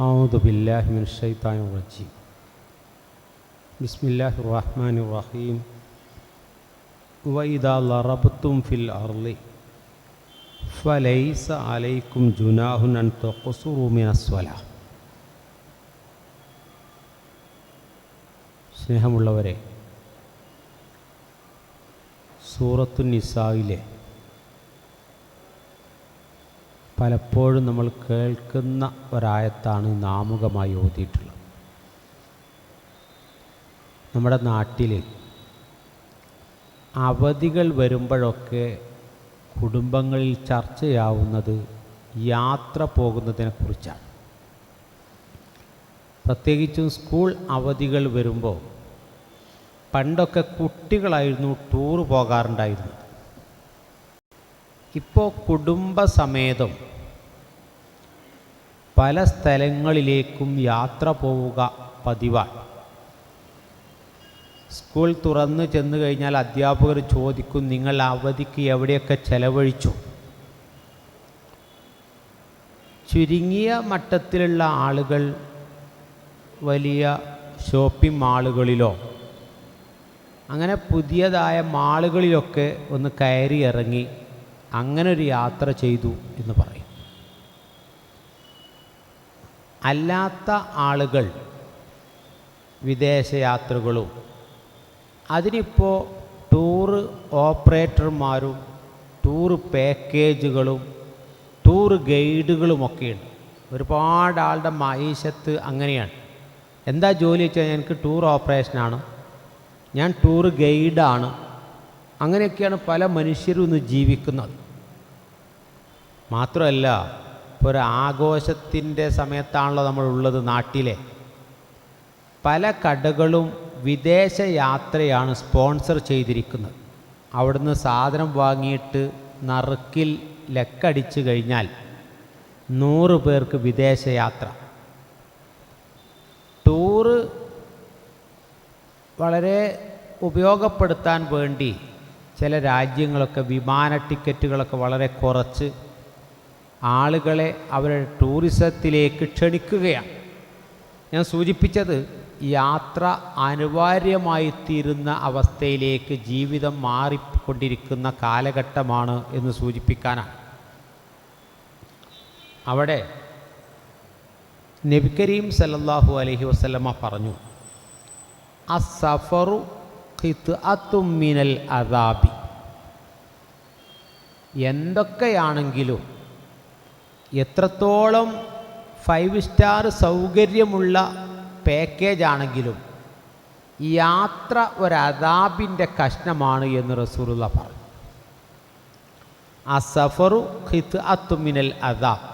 أعوذ بالله من الشيطان الرجيم بسم الله الرحمن الرحيم وإذا ضربتم في الأرض فليس عليكم جناح أن تقصروا من الصلاة സ്നേഹമുള്ളവരെ സൂറത്തു നിസായിലെ പലപ്പോഴും നമ്മൾ കേൾക്കുന്ന ഒരായത്താണ് നാമുകമായി ഓതിയിട്ടുള്ളത്. നമ്മുടെ നാട്ടിൽ അവധികൾ വരുമ്പോഴൊക്കെ കുടുംബങ്ങളിൽ ചർച്ചയാവുന്നത് യാത്ര പോകുന്നതിനെക്കുറിച്ചാണ് പ്രത്യേകിച്ചും സ്കൂൾ അവധികൾ വരുമ്പോൾ പണ്ടൊക്കെ കുട്ടികളായിരുന്നു ടൂർ പോകാറുണ്ടായിരുന്നത്. ഇപ്പോൾ കുടുംബസമേതം പല സ്ഥലങ്ങളിലേക്കും യാത്ര പോവുക പതിവാണ്. സ്കൂൾ തുറന്നു ചെന്ന് കഴിഞ്ഞാൽ അധ്യാപകർ ചോദിക്കും നിങ്ങൾ അവധിക്ക് എവിടെയൊക്കെ ചെലവഴിച്ചു? ചുരുങ്ങിയ മട്ടത്തിലുള്ള ആളുകൾ വലിയ ഷോപ്പിംഗ് മാളുകളിലോ അങ്ങനെ പുതിയതായ മാളുകളിലൊക്കെ ഒന്ന് കയറി ഇറങ്ങി അങ്ങനെ ഒരു യാത്ര ചെയ്തു എന്ന് പറയും. അല്ലാത്ത ആളുകൾ വിദേശയാത്രകളും അതിനിപ്പോൾ ടൂറ് ഓപ്പറേറ്റർമാരും ടൂറ് പാക്കേജുകളും ടൂർ ഗൈഡുകളുമൊക്കെയുണ്ട്. ഒരുപാട് ആളുടെ മൈശത്ത് അങ്ങനെയാണ്. എന്താ ജോലി വെച്ചാൽ എനിക്ക് ടൂർ ഓപ്പറേഷനാണ് ഞാൻ ടൂർ ഗൈഡാണ് അങ്ങനെയൊക്കെയാണ് പല മനുഷ്യരും ഇന്ന് ജീവിക്കുന്നത്. മാത്രമല്ല ഇപ്പോൾ ഒരു ആഘോഷത്തിന്റെ സമയത്താണല്ലോ നമ്മളുള്ളത് നാട്ടിലെ. പല കടകളും വിദേശ യാത്രയാണ് സ്പോൺസർ ചെയ്തിരിക്കുന്നത്. അവിടുന്ന് സാധനം വാങ്ങിയിട്ട് നറുക്കിൽ ലക്കടിച്ചു കഴിഞ്ഞാൽ നൂറ് പേർക്ക് വിദേശയാത്ര ടൂറ് വളരെ ഉപയോഗപ്പെടുത്താൻ വേണ്ടി ചില രാജ്യങ്ങളൊക്കെ വിമാന ടിക്കറ്റുകളൊക്കെ വളരെ കുറച്ച് ആളുകളെ അവരുടെ ടൂറിസത്തിലേക്ക് ക്ഷണിക്കുകയാണ്. ഞാൻ സൂചിപ്പിച്ചത് യാത്ര അനിവാര്യമായി തീരുന്ന അവസ്ഥയിലേക്ക് ജീവിതം മാറിക്കൊണ്ടിരിക്കുന്ന കാലഘട്ടമാണ് എന്ന് സൂചിപ്പിക്കാനാണ്. അവിടെ നബി കരീം സല്ലല്ലാഹു അലൈഹി വസല്ലമ പറഞ്ഞു അസഫറു മിനൽ അദാബി. എന്തൊക്കെയാണെങ്കിലും എത്രത്തോളം ഫൈവ് സ്റ്റാർ സൗകര്യമുള്ള പാക്കേജ് ആണെങ്കിലും യാത്ര ഒരു അദാബിന്റെ കഷ്ണമാണ് എന്ന് റസൂറുള്ള പറഞ്ഞു. ആ സഫറു ഹിത്ത് അത്തുമിനൽ അദാബ്.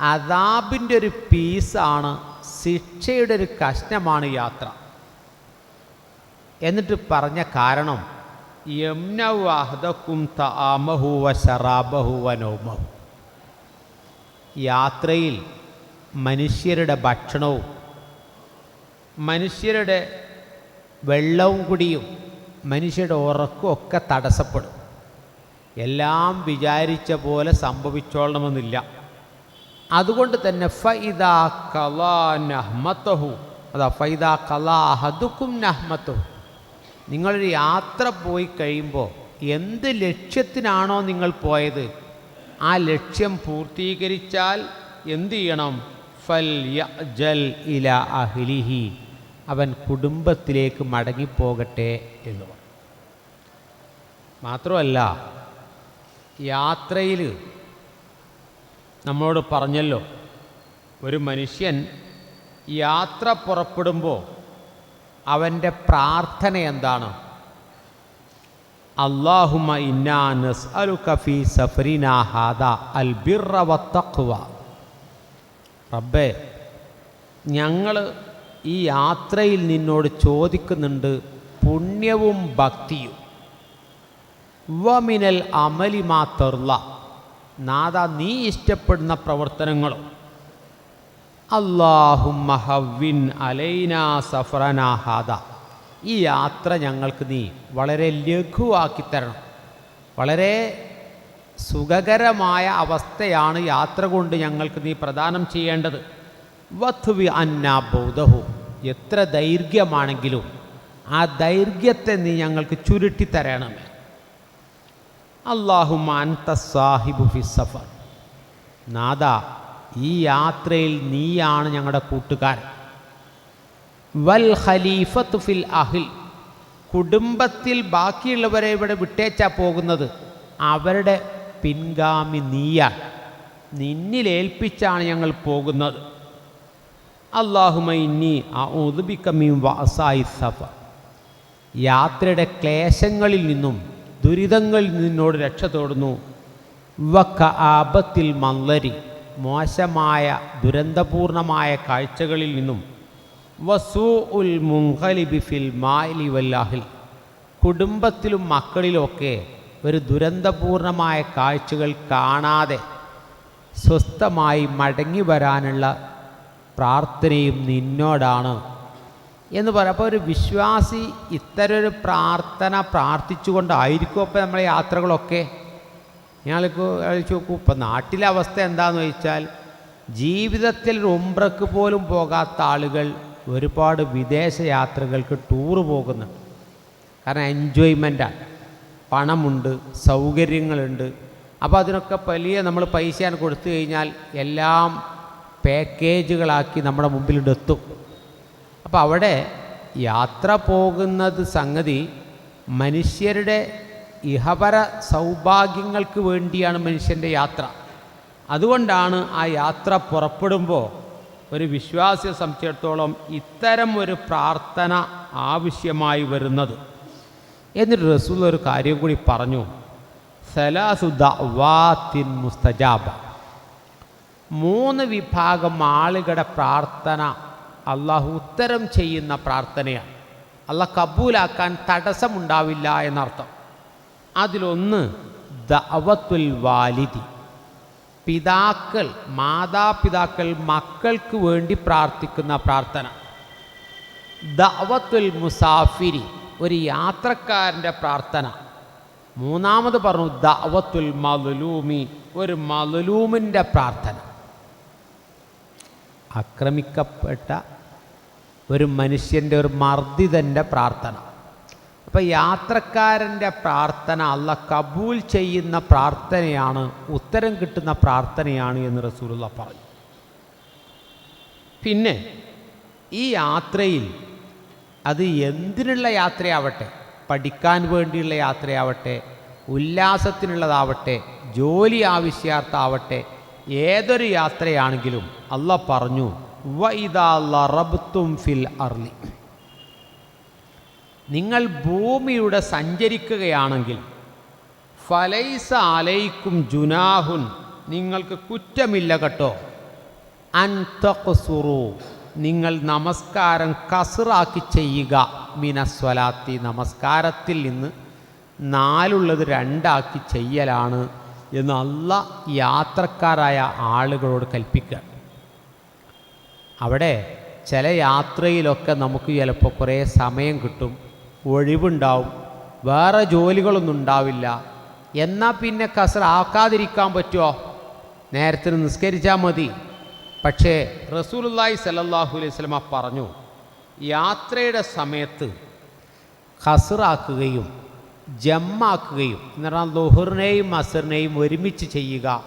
അദാബിന്റെ ഒരു പീസാണ് ശിക്ഷയുടെ ഒരു കഷ്ണമാണ് യാത്ര. എന്നിട്ട് പറഞ്ഞ കാരണം യംനവാഹദക്കും തആമഹുവ ശറാബഹുവ നൗമഹു. യാത്രയിൽ മനുഷ്യരുടെ ഭക്ഷണവും മനുഷ്യരുടെ വെള്ളവും കുടിയും മനുഷ്യരുടെ ഉറക്കും ഒക്കെ തടസ്സപ്പെടും. എല്ലാം വിചാരിച്ച പോലെ സംഭവിച്ചോളണമെന്നില്ല. അതുകൊണ്ട് തന്നെ ഫൈദാ കലാ നഹ്മത്തഹു അതാ ഫൈദാ കലാ ഹദുക്കും നഹ്മത്തഹു. നിങ്ങളൊരു യാത്ര പോയി കഴിയുമ്പോൾ എന്ത് ലക്ഷ്യത്തിനാണോ നിങ്ങൾ പോയത്? ആ ലക്ഷ്യം പൂർത്തീകരിച്ചാൽ എന്തു ചെയ്യണം? ഫൽ ജൽ ഇല അഹ്ലിഹി. അവൻ കുടുംബത്തിലേക്ക് മടങ്ങിപ്പോകട്ടെ എന്ന് പറഞ്ഞു. മാത്രമല്ല യാത്രയിൽ നമ്മളോട് പറഞ്ഞല്ലോ ഒരു മനുഷ്യൻ യാത്ര പുറപ്പെടുമ്പോൾ അവന്റെ പ്രാർത്ഥന എന്താണ്? അള്ളാഹുമ ഇന്നാ അൽ കഫി സഫറിനാഹാദ ഹാദ അൽ ബിർറ വത്തഖ്വ റബ്ബേ ഞങ്ങൾ ഈ യാത്രയിൽ നിന്നോട് ചോദിക്കുന്നുണ്ട് പുണ്യവും ഭക്തിയും. വമിനൽ അമലി മാത്തറുള്ള നാദ നീ ഇഷ്ടപ്പെടുന്ന പ്രവർത്തനങ്ങളും. അള്ളാഹുമഹവിൻ അലൈന സഫറന ഹാദ. ഈ യാത്ര ഞങ്ങൾക്ക് നീ വളരെ ലഘുവാക്കി തരണം. വളരെ സുഖകരമായ അവസ്ഥയാണ് യാത്ര കൊണ്ട് ഞങ്ങൾക്ക് നീ പ്രദാനം ചെയ്യേണ്ടത്. വധുവി അന്നാ ബൗദ്ധഹു എത്ര ദൈർഘ്യമാണെങ്കിലും ആ ദൈർഘ്യത്തെ നീ ഞങ്ങൾക്ക് ചുരുട്ടി ചുരുട്ടിത്തരണമേ അള്ളാഹു അൻത സാഹിബു ഫി സഫർ. നാദ ഈ യാത്രയിൽ നീയാണ് ഞങ്ങളുടെ കൂട്ടുകാരൻ. വൽ ഖലീഫത്ത് ഫിൽ അഹിൽ. കുടുംബത്തിൽ ബാക്കിയുള്ളവരെ ഇവിടെ വിട്ടേച്ചാ പോകുന്നത്. അവരുടെ പിൻഗാമി നീയാണ് നിന്നിലേൽപ്പിച്ചാണ് ഞങ്ങൾ പോകുന്നത്. അള്ളാഹുമൈന്നി ഔദുബിക്കമീം വാസായി സഫ. യാത്രയുടെ ക്ലേശങ്ങളിൽ നിന്നും ദുരിതങ്ങളിൽ നിന്നോട് രക്ഷ തോടുന്നു. വക്ക ആപത്തിൽ മല്ലരി മോശമായ ദുരന്തപൂർണമായ കാഴ്ചകളിൽ നിന്നും വസൂ കുടുംബത്തിലും മക്കളിലുമൊക്കെ ഒരു ദുരന്തപൂർണമായ കാഴ്ചകൾ കാണാതെ സ്വസ്ഥമായി മടങ്ങി വരാനുള്ള പ്രാർത്ഥനയും നിന്നോടാണ് എന്ന് പറയുമ്പോൾ ഒരു വിശ്വാസി ഇത്തരൊരു പ്രാർത്ഥന പ്രാർത്ഥിച്ചുകൊണ്ടായിരിക്കും അപ്പോൾ നമ്മളെ യാത്രകളൊക്കെ. ഞങ്ങൾക്ക് കഴിച്ചു നോക്കൂ ഇപ്പം നാട്ടിലെ അവസ്ഥ എന്താണെന്ന് ചോദിച്ചാൽ ജീവിതത്തിൽ ഉംറക്ക് പോലും പോകാത്ത ആളുകൾ ഒരുപാട് വിദേശ യാത്രകൾക്ക് ടൂറ് പോകുന്നുണ്ട് കാരണം എൻജോയ്മെന്റാണ് പണമുണ്ട് സൗകര്യങ്ങളുണ്ട്. അപ്പോൾ അതിനൊക്കെ വലിയ നമ്മൾ പൈസയാണ് കൊടുത്തു കഴിഞ്ഞാൽ എല്ലാം പാക്കേജുകളാക്കി നമ്മുടെ മുമ്പിലിടത്തും. അപ്പോൾ അവിടെ യാത്ര പോകുന്നത് സംഗതി മനുഷ്യരുടെ ഇഹപര സൗഭാഗ്യങ്ങൾക്ക് വേണ്ടിയാണ് മനുഷ്യന്റെ യാത്ര. അതുകൊണ്ടാണ് ആ യാത്ര പുറപ്പെടുമ്പോൾ ഒരു വിശ്വാസിയെ സംബന്ധിച്ചിടത്തോളം ഇത്തരം ഒരു പ്രാർത്ഥന ആവശ്യമായി വരുന്നത്. എന്നിട്ട് റസൂൽ ഒരു കാര്യം കൂടി പറഞ്ഞു. സലാസു ദഅവാത്തിൻ മുസ്തജാബ. മൂന്ന് വിഭാഗം ആളുകളുടെ പ്രാർത്ഥന അള്ളാഹു ഉത്തരം ചെയ്യുന്ന പ്രാർത്ഥനയാണ്. അള്ളാഹ് കബൂലാക്കാൻ തടസ്സമുണ്ടാവില്ല എന്നർത്ഥം. അതിലൊന്ന് ദവത്തുൽ വാലിദി. പിതാക്കൾ മാതാപിതാക്കൾ മക്കൾക്ക് വേണ്ടി പ്രാർത്ഥിക്കുന്ന പ്രാർത്ഥന. ദവത്തുൽ മുസാഫിരി ഒരു യാത്രക്കാരന്റെ പ്രാർത്ഥന. മൂന്നാമത് പറഞ്ഞു ദവത്തുൽ മലുലൂമി ഒരു മലുലൂമിന്റെ പ്രാർത്ഥന. ആക്രമിക്കപ്പെട്ട ഒരു മനുഷ്യന്റെ ഒരു മർദ്ദിതന്റെ പ്രാർത്ഥന. അപ്പോൾ യാത്രക്കാരന്റെ പ്രാർത്ഥന അല്ല കബൂൽ ചെയ്യുന്ന പ്രാർത്ഥനയാണ് ഉത്തരം കിട്ടുന്ന പ്രാർത്ഥനയാണ് എന്ന് റസൂലുള്ള പറഞ്ഞു. പിന്നെ ഈ യാത്രയിൽ അത് എന്തിനുള്ള യാത്രയാവട്ടെ പഠിക്കാൻ വേണ്ടിയുള്ള യാത്രയാവട്ടെ ഉല്ലാസത്തിനുള്ളതാവട്ടെ ജോലി ആവശ്യാർത്ഥാവട്ടെ ഏതൊരു യാത്രയാണെങ്കിലും അല്ല പറഞ്ഞു വൈദാ റബ്തും ഫിൽ അർലി നിങ്ങൾ ഭൂമിയുടെ സഞ്ചരിക്കുകയാണെങ്കിൽ ഫലൈസ അലൈക്കും ജുനാഹുൻ നിങ്ങൾക്ക് കുറ്റമില്ല കേട്ടോ. അൻതഖ്സുറു നിങ്ങൾ നമസ്കാരം കസറാക്കി ചെയ്യുക. മിനസ്വലാത്തി നമസ്കാരത്തിൽ നിന്ന് നാലുള്ളത് രണ്ടാക്കി ചെയ്യലാണ് എന്ന് അല്ല യാത്രക്കാരായ ആളുകളോട് കൽപ്പിക്കുക. അവിടെ ചില യാത്രയിലൊക്കെ നമുക്ക് ചിലപ്പോൾ കുറേ സമയം കിട്ടും. ഒഴിവുണ്ടാവും. വേറെ ജോലികളൊന്നും ഉണ്ടാവില്ല. എന്നാൽ പിന്നെ കസർ ആക്കാതിരിക്കാൻ പറ്റുമോ നേരത്തിന് നിസ്കരിച്ചാൽ മതി. പക്ഷേ റസൂലുല്ലായി സല്ലാഹു അലൈഹി സ്വലമ പറഞ്ഞു യാത്രയുടെ സമയത്ത് ഖസറാക്കുകയും ജമ്മാക്കുകയും എന്ന് പറഞ്ഞാൽ ലുഹറിനെയും അസറിനെയും ഒരുമിച്ച് ചെയ്യുക.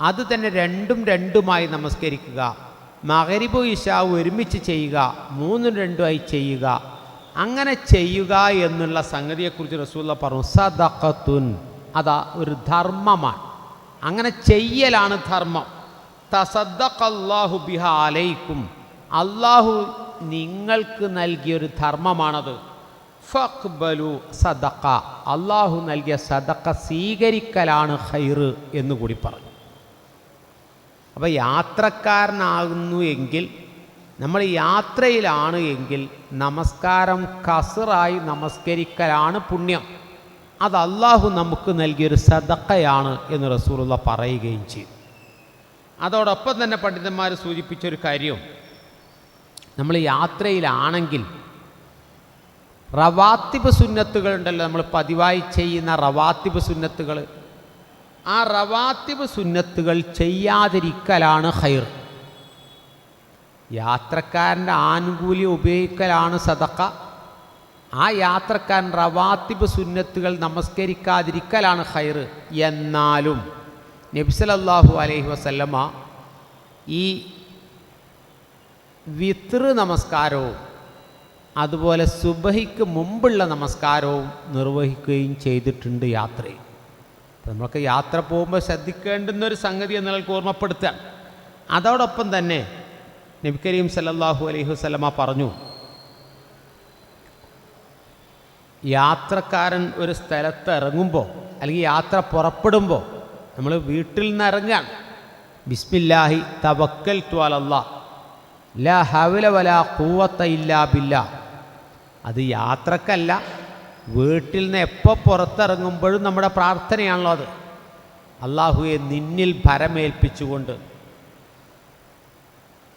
അത് തന്നെ രണ്ടും രണ്ടുമായി നമസ്കരിക്കുക. മകരിബു ഇഷാവ് ഒരുമിച്ച് ചെയ്യുക. മൂന്നും രണ്ടുമായി ചെയ്യുക. അങ്ങനെ ചെയ്യുക എന്നുള്ള സംഗതിയെക്കുറിച്ച് റസൂല്ല പറഞ്ഞു സദഖത്തുൻ. അതാ ഒരു ധർമ്മമാണ്. അങ്ങനെ ചെയ്യലാണ് ധർമ്മം. തസദ്ദഖല്ലാഹു ബിഹ അലൈക്കും. അള്ളാഹു നിങ്ങൾക്ക് നൽകിയൊരു ധർമ്മമാണത്. ഫഖ്ബലു സദഖ. അള്ളാഹു നൽകിയ സദഖ സ്വീകരിക്കലാണ് ഖൈറ് എന്നുകൂടി പറഞ്ഞു. അപ്പോൾ യാത്രക്കാരനാകുന്നു എങ്കിൽ നമ്മൾ യാത്രയിലാണ് എങ്കിൽ നമസ്കാരം കസറായി നമസ്കരിക്കലാണ് പുണ്യം. അത് അള്ളാഹു നമുക്ക് നൽകിയൊരു സദക്കയാണ് എന്ന് റസൂലുള്ള പറയുകയും ചെയ്തു. അതോടൊപ്പം തന്നെ പണ്ഡിതന്മാർ സൂചിപ്പിച്ചൊരു കാര്യം. നമ്മൾ യാത്രയിലാണെങ്കിൽ റവാത്തിബ് സുന്നത്തുകൾ ഉണ്ടല്ലോ നമ്മൾ പതിവായി ചെയ്യുന്ന റവാത്തിബ് സുന്നത്തുകൾ. ആ റവാത്തിബ് സുന്നത്തുകൾ ചെയ്യാതിരിക്കലാണ് ഹൈർ യാത്രക്കാരന്റെ ആനുകൂല്യം ഉപയോഗിക്കലാണ് സദക്ക. ആ യാത്രക്കാരൻ റവാത്തിബ് സുന്നത്തുകൾ നമസ്കരിക്കാതിരിക്കലാണ് ഹൈർ എന്നാലും നബ്സലല്ലാഹു അലൈഹി വസല്ലമ ഈ വിത്ർ നമസ്കാരവും അതുപോലെ സുബഹിക്ക് മുമ്പുള്ള നമസ്കാരവും നിർവഹിക്കുകയും ചെയ്തിട്ടുണ്ട് യാത്രയിൽ. അപ്പം നമ്മളൊക്കെ യാത്ര പോകുമ്പോൾ ശ്രദ്ധിക്കേണ്ടുന്നൊരു സംഗതി എന്നുള്ളത് ഓർമ്മപ്പെടുത്താം. അതോടൊപ്പം തന്നെ നബി കരീം സല്ലല്ലാഹു അലൈഹി വസ്ലമ പറഞ്ഞു യാത്രക്കാരൻ ഒരു സ്ഥലത്ത് ഇറങ്ങുമ്പോൾ അല്ലെങ്കിൽ യാത്ര പുറപ്പെടുമ്പോൾ നമ്മൾ വീട്ടിൽ നിന്ന് ഇറങ്ങാൻ ബിസ്മില്ലാഹി തവക്കൽ ത്വാലല്ലാ ലാ ഹവല വല കൂവത്ത ഇല്ലാ ബില്ല. അത് യാത്രക്കല്ല വീട്ടിൽ നിന്ന് എപ്പോൾ പുറത്തിറങ്ങുമ്പോഴും നമ്മുടെ പ്രാർത്ഥനയാണല്ലോ അത്. അള്ളാഹുവെ നിന്നിൽ ഭരമേൽപ്പിച്ചുകൊണ്ട്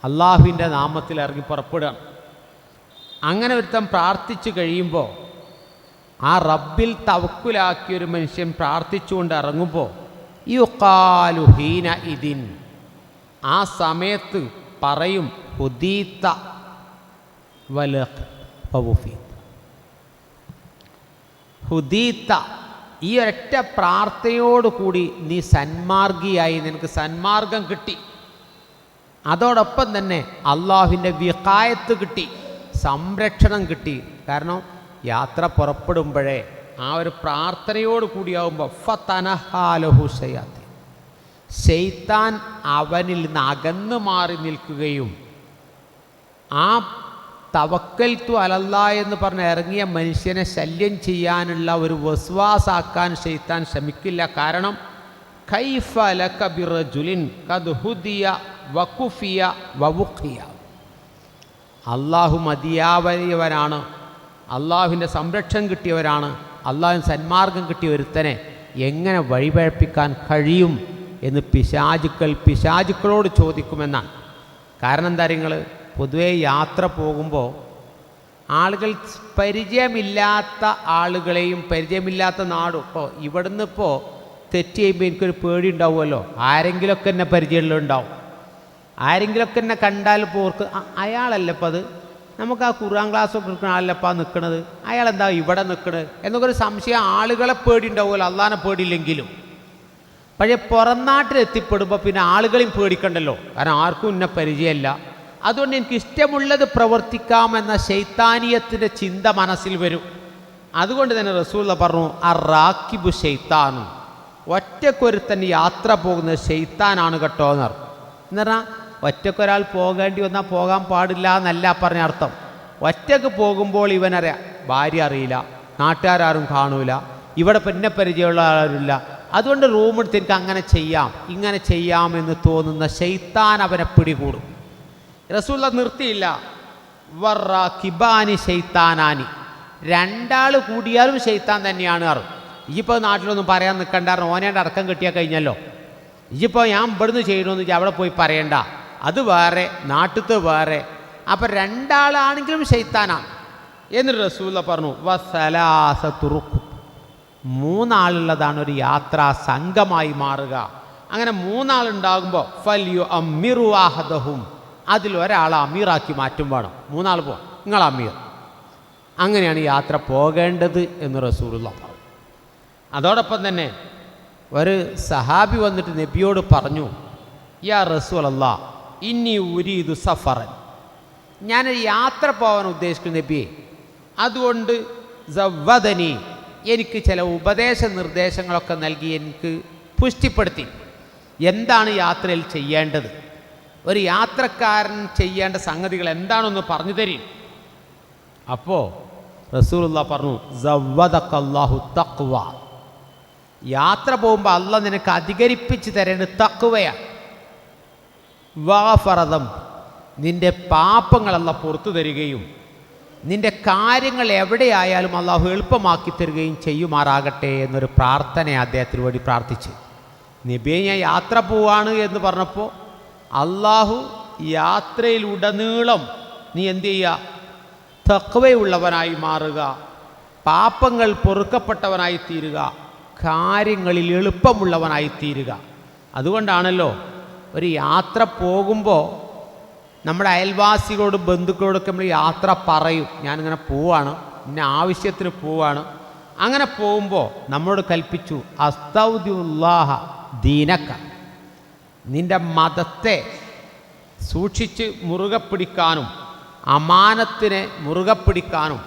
അള്ളാഹുവിന്റെ നാമത്തിൽ ഇറങ്ങി പുറപ്പെടുകയാണ് അങ്ങനെ ഒരുത്തൻ പ്രാർത്ഥിച്ചു കഴിയുമ്പോൾ ആ റബ്ബിൽ തവക്കുലാക്കിയ ഒരു മനുഷ്യൻ പ്രാർത്ഥിച്ചുകൊണ്ട് ഇറങ്ങുമ്പോൾ യുക്കാലുഹീന ഇതിൻ ആ സമയത്ത് പറയും ഹുദീത്ത ഹുദീത്ത ഈ ഒരൊറ്റ പ്രാർത്ഥനയോടുകൂടി നീ സന്മാർഗിയായി നിനക്ക് സന്മാർഗം കിട്ടി. അതോടൊപ്പം തന്നെ അള്ളാഹുവിന്റെ വിഹായത്ത് കിട്ടി സംരക്ഷണം കിട്ടി. കാരണം യാത്ര പുറപ്പെടുമ്പോഴേ ആ ഒരു പ്രാർത്ഥനയോട് കൂടിയാവുമ്പോൾ ഫനഹാലഹു ഷയാത്തി ശൈത്താൻ അവനിൽ നിന്ന് അകന്നു മാറി നിൽക്കുകയും ആ തവക്കൽത്തു അലല്ല എന്ന് പറഞ്ഞ് ഇറങ്ങിയ മനുഷ്യനെ ശല്യം ചെയ്യാനുള്ള ഒരു വസ്വാസാക്കാൻ ശൈത്താൻ ശ്രമിക്കില്ല. കാരണം കൈഫ ലക വകുഫിയ വവുഖിയ. അള്ളാഹു മതിയാവയവനാണ് അള്ളാഹുവിന്റെ സംരക്ഷണം കിട്ടിയവരാണ്. അള്ളാഹുവിന് സന്മാർഗം കിട്ടിയ ഒരുത്തനെ എങ്ങനെ വഴിപഴപ്പിക്കാൻ കഴിയും എന്ന് പിശാചുക്കൾ പിശാചുക്കളോട് ചോദിക്കുമെന്നാണ്. കാരണം എന്താ നിങ്ങൾ പൊതുവെ യാത്ര പോകുമ്പോൾ ആളുകൾ പരിചയമില്ലാത്ത ആളുകളെയും പരിചയമില്ലാത്ത നാടും. ഇപ്പോൾ ഇവിടുന്ന് ഇപ്പോൾ തെറ്റ് ചെയ്യുമ്പോൾ എനിക്കൊരു പേടി ഉണ്ടാവുമല്ലോ. ആരെങ്കിലുമൊക്കെ എന്നെ പരിചയമുള്ളതുണ്ടാവും ആരെങ്കിലുമൊക്കെ എന്നെ കണ്ടാൽ പോർക്ക് അയാളല്ല ഇപ്പം അത്? നമുക്ക് ആ ഖുർആൻ ക്ലാസ് എടുക്കുന്ന ആളല്ലപ്പാ നിൽക്കുന്നത് അയാൾ എന്താ ഇവിടെ നിൽക്കണത് എന്നൊക്കെ ഒരു സംശയം ആളുകളെ പേടി ഉണ്ടാവുമല്ലോ അള്ളാനെ പേടിയില്ലെങ്കിലും. പക്ഷേ പുറം നാട്ടിലെത്തിപ്പെടുമ്പോൾ പിന്നെ ആളുകളെയും പേടിക്കണ്ടല്ലോ. കാരണം ആർക്കും ഇന്ന പരിചയമല്ല അതുകൊണ്ട് എനിക്ക് ഇഷ്ടമുള്ളത് പ്രവർത്തിക്കാമെന്ന ശൈത്താനീയത്തിന്റെ ചിന്ത മനസ്സിൽ വരും. അതുകൊണ്ട് തന്നെ റസൂല പറഞ്ഞു ആ റാക്കിബു ഷെയ്ത്താനും ഒറ്റക്കൊരുത്തൻ യാത്ര പോകുന്നത് ശൈത്താനാണ് കേട്ടോ എന്ന് പറഞ്ഞു ഒറ്റക്കൊരാൾ പോകേണ്ടി വന്നാൽ പോകാൻ പാടില്ല എന്നല്ല പറഞ്ഞ അർത്ഥം. ഒറ്റയ്ക്ക് പോകുമ്പോൾ ഇവനറിയാം ഭാര്യ അറിയില്ല നാട്ടുകാരും കാണൂല ഇവിടെ പിന്നെ പരിചയമുള്ള ആരുമില്ല. അതുകൊണ്ട് റൂം എടുത്ത് എനിക്ക് അങ്ങനെ ചെയ്യാം ഇങ്ങനെ ചെയ്യാം എന്ന് തോന്നുന്ന ഷെയ്ത്താൻ അവനെ പിടികൂടും. റസൂല നിർത്തിയില്ല. വർറ കിബാനി ശൈത്താനാനി. രണ്ടാൾ കൂടിയാലും ശൈത്താൻ തന്നെയാണ് അറു ഇജിപ്പോൾ നാട്ടിലൊന്നും പറയാൻ നിൽക്കണ്ടായിരുന്നു ഓനേന്റെ അടക്കം കിട്ടിയാൽ കഴിഞ്ഞല്ലോ. ഇജിപ്പോൾ ഞാൻ ഇവിടുന്ന് ചെയ്യണമെന്ന് വെച്ചാൽ അവിടെ പോയി പറയണ്ട. അത് വേറെ നാട്ടിലത്തെ വേറെ. അപ്പം രണ്ടാളാണെങ്കിലും ശൈത്താനാണ് എന്നിട്ട് റസൂല പറഞ്ഞു വസലാസ തുറുക്കും മൂന്നാളുള്ളതാണ് ഒരു യാത്രാ സംഘമായി മാറുക. അങ്ങനെ മൂന്നാളുണ്ടാകുമ്പോൾ ഫല്യു അമ്മിറുവാഹദഹും അതിൽ ഒരാളെ അമീറാക്കി മാറ്റും വേണം. മൂന്നാൾ പോ നിങ്ങൾ അമീർ. അങ്ങനെയാണ് യാത്ര പോകേണ്ടത് എന്ന് റസൂലുള്ള പറഞ്ഞു. അതോടൊപ്പം തന്നെ ഒരു സഹാബി വന്നിട്ട് നബിയോട് പറഞ്ഞു യാ റസൂലല്ല ഇനി ഉരീതു സഫറൻ. ഞാനൊരു യാത്ര പോകാൻ ഉദ്ദേശിക്കുന്നു നബിയെ അതുകൊണ്ട് സവ്വദനി എനിക്ക് ചില ഉപദേശ നിർദ്ദേശങ്ങളൊക്കെ നൽകി എനിക്ക് പുഷ്ടിപ്പെടുത്തി. എന്താണ് യാത്രയിൽ ചെയ്യേണ്ടത്? ഒരു യാത്രക്കാരൻ ചെയ്യേണ്ട സംഗതികൾ എന്താണെന്ന് പറഞ്ഞു തരും. അപ്പോൾ റസൂലുള്ള പറഞ്ഞു സവ്വദക്കല്ലാഹു തക്വ യാത്ര പോകുമ്പോൾ അല്ല നിനക്ക് അധികരിപ്പിച്ച് തരേണ്ടത് തക്കുവയാണ് വാഫറതം നിന്റെ പാപങ്ങളല്ല പുറത്തു തരികയും നിന്റെ കാര്യങ്ങൾ എവിടെയായാലും അള്ളാഹു എളുപ്പമാക്കി തരികയും ചെയ്യുമാറാകട്ടെ എന്നൊരു പ്രാർത്ഥന അദ്ദേഹത്തിന് വേണ്ടി പ്രാർത്ഥിച്ചു. നബിയെ ഞാൻ യാത്ര പോവാണ് എന്ന് പറഞ്ഞപ്പോൾ അള്ളാഹു യാത്രയിലുടനീളം നീ എന്ത് ചെയ്യുക തക്വയുള്ളവനായി മാറുക പാപങ്ങൾ പൊറുക്കപ്പെട്ടവനായി തീരുക കാര്യങ്ങളിൽ എളുപ്പമുള്ളവനായി തീരുക. അതുകൊണ്ടാണല്ലോ ഒരു യാത്ര പോകുമ്പോൾ നമ്മുടെ അയൽവാസികളോടും ബന്ധുക്കളോടൊക്കെ നമ്മൾ യാത്ര പറയും. ഞാനിങ്ങനെ പോവാണ്. ഇന്ന ആവശ്യത്തിന് പോവാണ്. അങ്ങനെ പോകുമ്പോൾ നമ്മളോട് കൽപ്പിച്ചു അസ്തൗദ്യുല്ലാഹ ദീനക്ക. നിന്റെ മതത്തെ സൂക്ഷിച്ച് മുറുകെ പിടിക്കാനും അമാനത്തിനെ മുറുകെ പിടിക്കാനും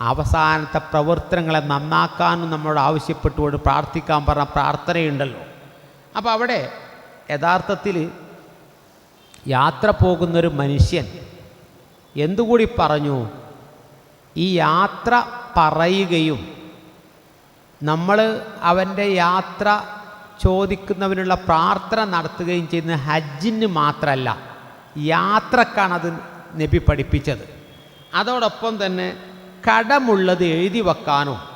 അവസാനത്തെ പ്രവർത്തനങ്ങളെ നന്നാക്കാനും നമ്മളോട് ആവശ്യപ്പെട്ടുകൊണ്ട് പ്രാർത്ഥിക്കാൻ പറഞ്ഞ പ്രാർത്ഥനയുണ്ടല്ലോ. അപ്പോൾ അവിടെ യഥാർത്ഥത്തിൽ യാത്ര പോകുന്നൊരു മനുഷ്യൻ എന്തുകൂടി പറഞ്ഞു? ഈ യാത്ര പറയുകയും നമ്മൾ അവന്റെ യാത്ര ചോദിക്കുന്നവനുള്ള പ്രാർത്ഥന നടത്തുകയും ചെയ്യുന്ന ഹജ്ജിന് മാത്രമല്ല യാത്രക്കാണത് നബി പഠിപ്പിച്ചത്. അതോടൊപ്പം തന്നെ കടമുള്ളത് എഴുതി വെക്കാനോ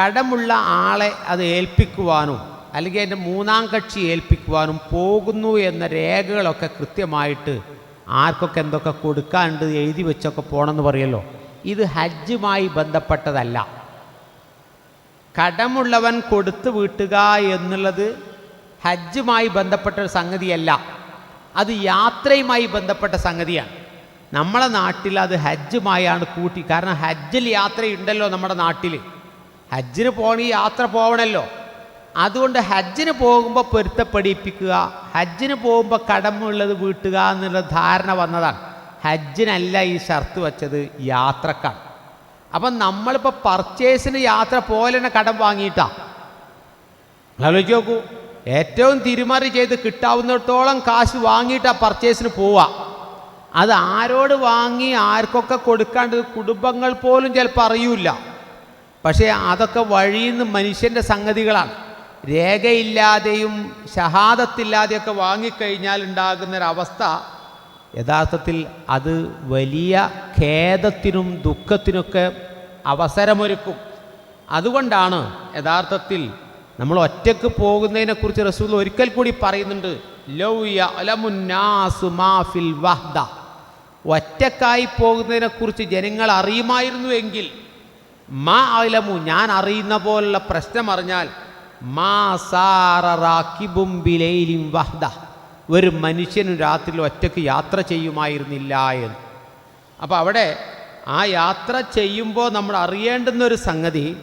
കടമുള്ള ആളെ അത് ഏൽപ്പിക്കുവാനും അല്ലെങ്കിൽ അതിന്റെ മൂന്നാം കക്ഷി ഏൽപ്പിക്കുവാനും പോകുന്നു എന്ന രേഖകളൊക്കെ കൃത്യമായിട്ട് ആർക്കൊക്കെ എന്തൊക്കെ കൊടുക്കാനുണ്ട് എഴുതി വെച്ചൊക്കെ പോകണമെന്ന് പറയല്ലോ. ഇത് ഹജ്ജുമായി ബന്ധപ്പെട്ടതല്ല. കടമുള്ളവൻ കൊടുത്തു വീട്ടുക എന്നുള്ളത് ഹജ്ജുമായി ബന്ധപ്പെട്ട ഒരു സംഗതിയല്ല. അത് യാത്രയുമായി ബന്ധപ്പെട്ട സംഗതിയാണ്. നമ്മളെ നാട്ടിൽ അത് ഹജ്ജുമായാണ് കൂട്ടി. കാരണം ഹജ്ജിൽ യാത്രയുണ്ടല്ലോ നമ്മുടെ നാട്ടിൽ. ഹജ്ജിന് പോകണമെങ്കിൽ യാത്ര പോകണമല്ലോ അതുകൊണ്ട് ഹജ്ജിന് പോകുമ്പോൾ പൊരുത്തപ്പെടിപ്പിക്കുക ഹജ്ജിന് പോകുമ്പോൾ കടമുള്ളത് വീട്ടുക എന്നുള്ള ധാരണ വന്നതാണ്. ഹജ്ജിനല്ല ഈ ഷർത്ത് വച്ചത് യാത്രക്കാണ്. അപ്പം നമ്മളിപ്പോൾ പർച്ചേസിന് യാത്ര പോലെ തന്നെ കടം വാങ്ങിയിട്ടാണ് ആലോചിച്ച് നോക്കൂ ഏറ്റവും തിരുമാറി ചെയ്ത് കിട്ടാവുന്നിടത്തോളം കാശ് വാങ്ങിയിട്ടാണ് പർച്ചേസിന് പോവുക. അത് ആരോട് വാങ്ങി ആർക്കൊക്കെ കൊടുക്കാണ്ട് കുടുംബങ്ങൾ പോലും ചിലപ്പോൾ അറിയൂല പക്ഷേ അതൊക്കെ വഴിയിൽ നിന്ന് മനുഷ്യന്റെ സംഗതികളാണ്. രേഖയില്ലാതെയും ഷഹാദത്തില്ലാതെയൊക്കെ വാങ്ങിക്കഴിഞ്ഞാൽ ഉണ്ടാകുന്നൊരവസ്ഥ യഥാർത്ഥത്തിൽ അത് വലിയ ഖേദത്തിനും ദുഃഖത്തിനൊക്കെ അവസരമൊരുക്കും. അതുകൊണ്ടാണ് യഥാർത്ഥത്തിൽ നമ്മൾ ഒറ്റയ്ക്ക് പോകുന്നതിനെക്കുറിച്ച് റസൂൽ ഒരിക്കൽ കൂടി പറയുന്നുണ്ട് വഹ്ദ. ഒറ്റക്കായി പോകുന്നതിനെക്കുറിച്ച് ജനങ്ങൾ അറിയുമായിരുന്നുവെങ്കിൽ മാ അലമു ഞാൻ അറിയുന്ന പോലുള്ള പ്രശ്നം അറിഞ്ഞാൽ മാ സാറ ബിലൈലിം വഹ്ദ. ഒരു മനുഷ്യനും രാത്രിയിൽ ഒറ്റയ്ക്ക് യാത്ര ചെയ്യുമായിരുന്നില്ല എന്ന്. അപ്പോൾ അവിടെ ആ യാത്ര ചെയ്യുമ്പോൾ നമ്മൾ അറിയേണ്ടുന്ന ഒരു സംഗതി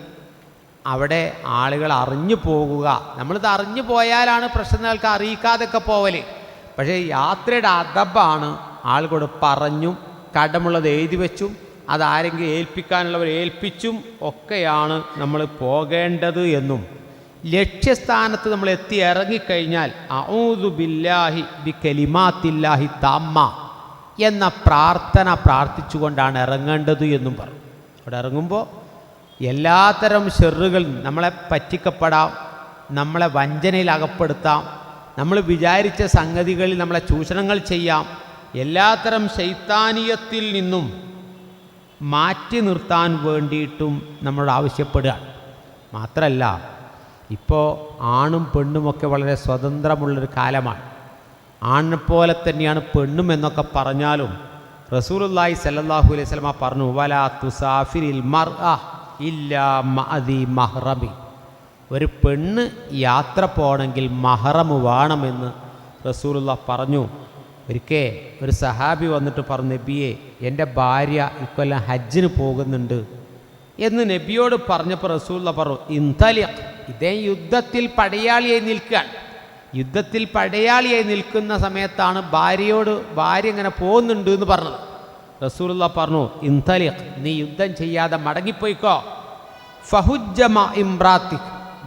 അവിടെ ആളുകൾ അറിഞ്ഞു പോകുക. നമ്മളിത് അറിഞ്ഞു പോയാലാണ് പ്രശ്നങ്ങൾക്ക് അറിയിക്കാതൊക്കെ പോവൽ പക്ഷേ യാത്രയുടെ അതബാണ് ആളുകളോട് പറഞ്ഞും കടമുള്ളത് എഴുതി വെച്ചും അതാരെങ്കിലും ഏൽപ്പിക്കാനുള്ളവർ ഏൽപ്പിച്ചും ഒക്കെയാണ് നമ്മൾ പോകേണ്ടത് എന്നും. ലക്ഷ്യസ്ഥാനത്ത് നമ്മൾ എത്തി ഇറങ്ങിക്കഴിഞ്ഞാൽ ബില്ലാഹി ബി കലിമാത്തില്ലാഹി താമ്മ എന്ന പ്രാർത്ഥന പ്രാർത്ഥിച്ചുകൊണ്ടാണ് ഇറങ്ങേണ്ടത് എന്നും പറഞ്ഞു. അവിടെ ഇറങ്ങുമ്പോൾ എല്ലാത്തരം ഷെറുകൾ നമ്മളെ പറ്റിക്കപ്പെടാം നമ്മളെ വഞ്ചനയിൽ അകപ്പെടുത്താം നമ്മൾ വിചാരിച്ച സംഗതികളിൽ നമ്മളെ ചൂഷണങ്ങൾ ചെയ്യാം എല്ലാത്തരം ശൈത്താനീയത്തിൽ നിന്നും മാറ്റി നിർത്താൻ വേണ്ടിയിട്ടും നമ്മളോട് ആവശ്യപ്പെടുക മാത്രമല്ല ഇപ്പോൾ ആണും പെണ്ണുമൊക്കെ വളരെ സ്വതന്ത്രമുള്ളൊരു കാലമാണ്. ആണിനെ പോലെ തന്നെയാണ് പെണ്ണും എന്നൊക്കെ പറഞ്ഞാലും റസൂലുല്ലായി സല്ലാഹു അലൈഹി സ്വലമ പറഞ്ഞു വലാ തുസാഫിരിൽ മർ മഹ്റമി. ഒരു പെണ്ണ് യാത്ര പോകണമെങ്കിൽ മഹറമ് വേണമെന്ന് റസൂലുള്ള പറഞ്ഞു. ഒരിക്കേ ഒരു സഹാബി വന്നിട്ട് പറഞ്ഞു നബിയെ എന്റെ ഭാര്യ ഇക്കൊല്ലം ഹജ്ജിന് പോകുന്നുണ്ട്. എന്ന് നബിയോട് പറഞ്ഞപ്പോൾ റസൂലുള്ള പറഞ്ഞു ഇന്തലിയ ഇതേ യുദ്ധത്തിൽ പടയാളിയായി നിൽക്കുകയാണ് യുദ്ധത്തിൽ പടയാളിയായി നിൽക്കുന്ന സമയത്താണ് ഭാര്യയോട് ഭാര്യ ഇങ്ങനെ പോകുന്നുണ്ട് എന്ന് പറഞ്ഞത്. റസൂലുള്ള പറഞ്ഞു ഇന്തലിഖ് നീ യുദ്ധം ചെയ്യാതെ മടങ്ങിപ്പോയിക്കോ. ഫഹുജ്ജമ ഇമ്രാത്തി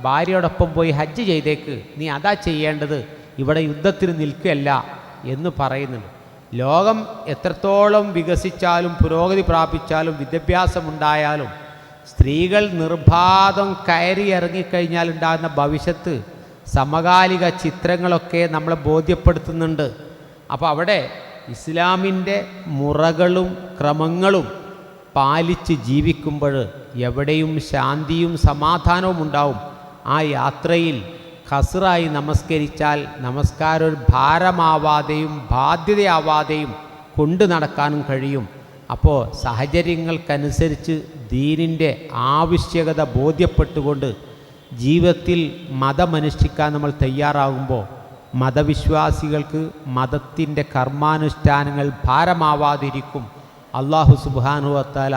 ഭാര്യയോടൊപ്പം പോയി ഹജ്ജ് ചെയ്തേക്ക്. നീ അതാ ചെയ്യേണ്ടത്. ഇവിടെ യുദ്ധത്തിന് നിൽക്കുകയല്ല എന്ന് പറയുന്നുണ്ട്. ലോകം എത്രത്തോളം വികസിച്ചാലും പുരോഗതി പ്രാപിച്ചാലും വിദ്യാഭ്യാസമുണ്ടായാലും സ്ത്രീകൾ നിർബാധം കയറി ഇറങ്ങിക്കഴിഞ്ഞാൽ ഉണ്ടാകുന്ന ഭവിഷ്യത്ത് സമകാലിക ചിത്രങ്ങളൊക്കെ നമ്മളെ ബോധ്യപ്പെടുത്തുന്നുണ്ട്. അപ്പോൾ അവിടെ ഇസ്ലാമിന്റെ മുറകളും ക്രമങ്ങളും പാലിച്ച് ജീവിക്കുമ്പോൾ എവിടെയും ശാന്തിയും സമാധാനവും ഉണ്ടാവും. ആ യാത്രയിൽ ഖസറായി നമസ്കരിച്ചാൽ നമസ്കാരം ഒരു ഭാരമാവാതെയും ബാധ്യതയാവാതെയും കൊണ്ടു നടക്കാനും കഴിയും. അപ്പോൾ സാഹചര്യങ്ങൾക്കനുസരിച്ച് ദീനിന്റെ ആവശ്യകത ബോധ്യപ്പെട്ടുകൊണ്ട് ജീവിതത്തിൽ മതമനുഷ്ഠിക്കാൻ നമ്മൾ തയ്യാറാകുമ്പോൾ മതവിശ്വാസികൾക്ക് മതത്തിന്റെ കർമാനുഷ്ഠാനങ്ങൾ ഭാരമാവാതിരിക്കും. അള്ളാഹു സുബാനുവത്താല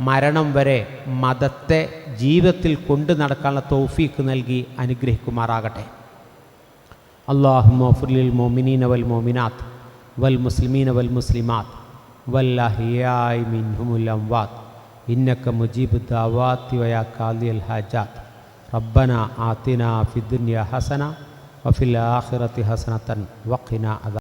മരണം വരെ മതത്തെ ജീവിതത്തിൽ കൊണ്ടു നടക്കാനുള്ള തോഫീക്ക് നൽകി അനുഗ്രഹിക്കുമാറാകട്ടെ. അള്ളാഹു മൊഫുലിൽ മോമിനീൻ വൽ മോമിനാത്ത് വൽ മുസ്ലിമീൻ വൽ മുസ്ലിമാത്ത് والأحياء منهم الأموات إنك مجيب الدعوات ويا قاضي الحاجات ربنا آتنا في الدنيا حسنة وفي الآخرة حسنة وقنا عذاب